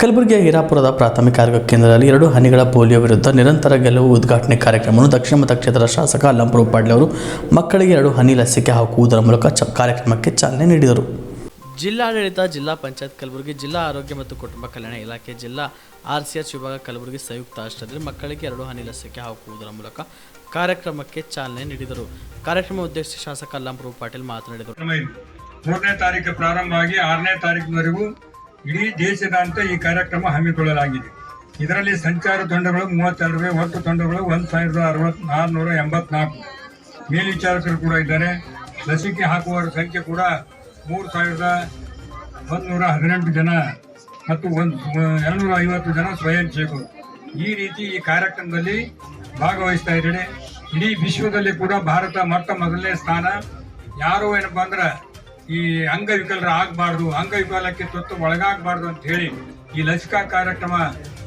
ಕಲಬುರಗಿಯ ಹೀರಾಪುರದ ಪ್ರಾಥಮಿಕ ಆರೋಗ್ಯ ಕೇಂದ್ರದಲ್ಲಿ ಎರಡು ಹನಿಗಳ ಪೋಲಿಯೋ ವಿರುದ್ಧ ನಿರಂತರ ಗೆಲುವು ಉದ್ಘಾಟನೆ ಕಾರ್ಯಕ್ರಮವನ್ನು ದಕ್ಷಿಣ ಮತ ಕ್ಷೇತ್ರದ ಶಾಸಕ ಅಲ್ಲಂಪುರ ಪಾಡ್ಲೆ ಅವರು ಮಕ್ಕಳಿಗೆ ಎರಡು ಹನಿ ಲಸಿಕೆ ಹಾಕುವುದರ ಮೂಲಕ ಚ ಕಾರ್ಯಕ್ರಮಕ್ಕೆ ಚಾಲನೆ ನೀಡಿದರು. ಜಿಲ್ಲಾಡಳಿತ ಜಿಲ್ಲಾ ಪಂಚಾಯತ್ ಕಲಬುರಗಿ ಜಿಲ್ಲಾ ಆರೋಗ್ಯ ಮತ್ತು ಕುಟುಂಬ ಕಲ್ಯಾಣ ಇಲಾಖೆ ಜಿಲ್ಲಾ ಆರ್ ಸಿ ಎಚ್ ವಿಭಾಗ ಕಲಬುರಗಿ ಸಂಯುಕ್ತ ಆಶ್ರಯದಲ್ಲಿ ಮಕ್ಕಳಿಗೆ ಎರಡು ಹನಿ ಲಸಿಕೆ ಹಾಕುವುದರ ಮೂಲಕ ಕಾರ್ಯಕ್ರಮಕ್ಕೆ ಚಾಲನೆ ನೀಡಿದರು. ಕಾರ್ಯಕ್ರಮ ಉದ್ದೇಶಿಸಿ ಶಾಸಕ ಅಲ್ಲಂಪುರ ಪಾಟೀಲ್ ಮಾತನಾಡಿದರು. ಮೂರನೇ ತಾರೀಕು ಪ್ರಾರಂಭ ಆಗಿ ಆರನೇ ತಾರೀಕಿನವರೆಗೂ ಇಡೀ ದೇಶದಾದ್ಯಂತ ಈ ಕಾರ್ಯಕ್ರಮ ಹಮ್ಮಿಕೊಳ್ಳಲಾಗಿದೆ. ಇದರಲ್ಲಿ ಸಂಚಾರ ತಂಡಗಳು ಮೂವತ್ತೆರಡು ಒಟ್ಟು ತಂಡಗಳು ಒಂದು ಸಾವಿರದ ಅರವತ್ ಆರುನೂರ ಎಂಬತ್ನಾಲ್ಕು. ಮೇಲ್ವಿಚಾರಕರು ಕೂಡ ಇದ್ದಾರೆ. ಲಸಿಕೆ ಹಾಕುವವರ ಸಂಖ್ಯೆ ಕೂಡ ಮೂರು ಸಾವಿರದ ಒಂದೂರ ಹದಿನೆಂಟು ಜನ ಮತ್ತು ಒಂದು ಎರಡುನೂರ ಐವತ್ತು ಜನ ಸ್ವಯಂ ಸೇವಕರು ಈ ರೀತಿ ಈ ಕಾರ್ಯಕ್ರಮದಲ್ಲಿ ಭಾಗವಹಿಸ್ತಾ ಇದ್ದಾರೆ ಇಡೀ ವಿಶ್ವದಲ್ಲಿ ಕೂಡ ಭಾರತ ಮೊಟ್ಟ ಮೊದಲನೇ ಸ್ಥಾನ. ಯಾರು ಏನಪ್ಪ ಅಂದ್ರೆ ಈ ಅಂಗವಿಕಲರ ಆಗಬಾರ್ದು ಅಂಗವಿಕಲಕ್ಕೆ ತೊತ್ತು ಒಳಗಾಗಬಾರ್ದು ಅಂತ ಹೇಳಿ ಈ ಲಸಿಕಾ ಕಾರ್ಯಕ್ರಮ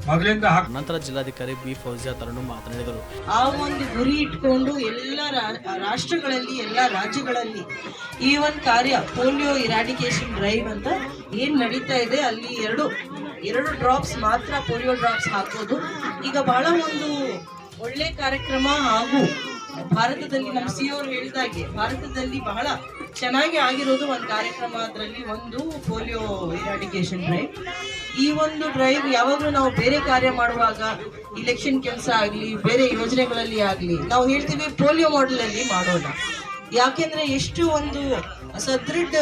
ಮೊದಲಿಂದ ನಂತರ ಜಿಲ್ಲಾಧಿಕಾರಿ ಬಿ ಫೌಜಿಯಾ ತರಣು ಮಾತನಾಡಿದರು. ಆ ಒಂದು ಗುರಿ ಇಟ್ಕೊಂಡು ಎಲ್ಲ ರಾ- ರಾಷ್ಟ್ರಗಳಲ್ಲಿ ಎಲ್ಲ ರಾಜ್ಯಗಳಲ್ಲಿ ಈ ಒಂದು ಕಾರ್ಯ ಪೋಲಿಯೋ ಇರಾಡಿಕೇಶನ್ ಡ್ರೈವ್ ಅಂತ ಏನ್ ನಡೀತಾ ಇದೆ ಅಲ್ಲಿ ಎರಡು ಎರಡು ಡ್ರಾಪ್ಸ್ ಮಾತ್ರ ಪೋಲಿಯೋ ಡ್ರಾಪ್ಸ್ ಹಾಕೋದು. ಈಗ ಬಹಳ ಒಂದು ಒಳ್ಳೆ ಕಾರ್ಯಕ್ರಮ ಹಾಗೂ ಭಾರತದಲ್ಲಿ ನಮ್ಮ ಸಿ ಅವರು ಹೇಳಿದಾಗೆ ಭಾರತದಲ್ಲಿ ಬಹಳ ಚೆನ್ನಾಗಿ ಆಗಿರೋದು ಒಂದು ಕಾರ್ಯಕ್ರಮ ಅದರಲ್ಲಿ ಒಂದು ಪೋಲಿಯೋ ಇರಾಡಿಕೇಶನ್ ಡ್ರೈವ್. ಈ ಒಂದು ಡ್ರೈವ್ ಯಾವಾಗಲೂ ನಾವು ಬೇರೆ ಕಾರ್ಯ ಮಾಡುವಾಗ ಇಲೆಕ್ಷನ್ ಕೆಲಸ ಆಗಲಿ, ಬೇರೆ ಯೋಜನೆಗಳಲ್ಲಿ ಆಗಲಿ, ನಾವು ಹೇಳ್ತೀವಿ ಪೋಲಿಯೋ ಮಾಡಲಲ್ಲಿ ಮಾಡೋಣ. ಯಾಕೆಂದ್ರೆ ಎಷ್ಟು ಒಂದು ಸದೃಢ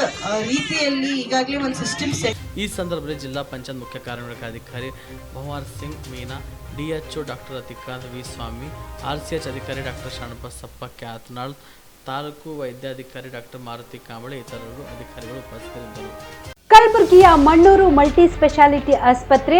ರೀತಿಯಲ್ಲಿ ಈಗಾಗಲೇ ಒಂದು ಸಿಸ್ಟಮ್ ಸೆಟ್ ಈ ಸಂದರ್ಭದಲ್ಲಿ ಜಿಲ್ಲಾ ಪಂಚಾಯತ್ ಮುಖ್ಯ ಕಾರ್ಯನಿರ್ವಹಣಾಧಿಕಾರಿ Bhawar Singh Meena, DHO doctor Athikanth V Swamy H ಅಧಿಕಾರಿ ಡಾಕ್ಟರ್ ಶರಣಬಸಪ್ಪ ಕ್ಯಾತ್ನಾಳ್ ತಾಲೂಕು ವೈದ್ಯಾಧಿಕಾರಿ ಡಾಕ್ಟರ್ ಮಾರುತಿ ಕಾಂಬಳೆ ಇತರರು ಅಧಿಕಾರಿಗಳು ಉಪಸ್ಥಿತರಿದ್ದರು. ಕಲಬುರಗಿಯ ಮಣ್ಣೂರು ಮಲ್ಟಿ ಸ್ಪೆಷಾಲಿಟಿ ಆಸ್ಪತ್ರೆ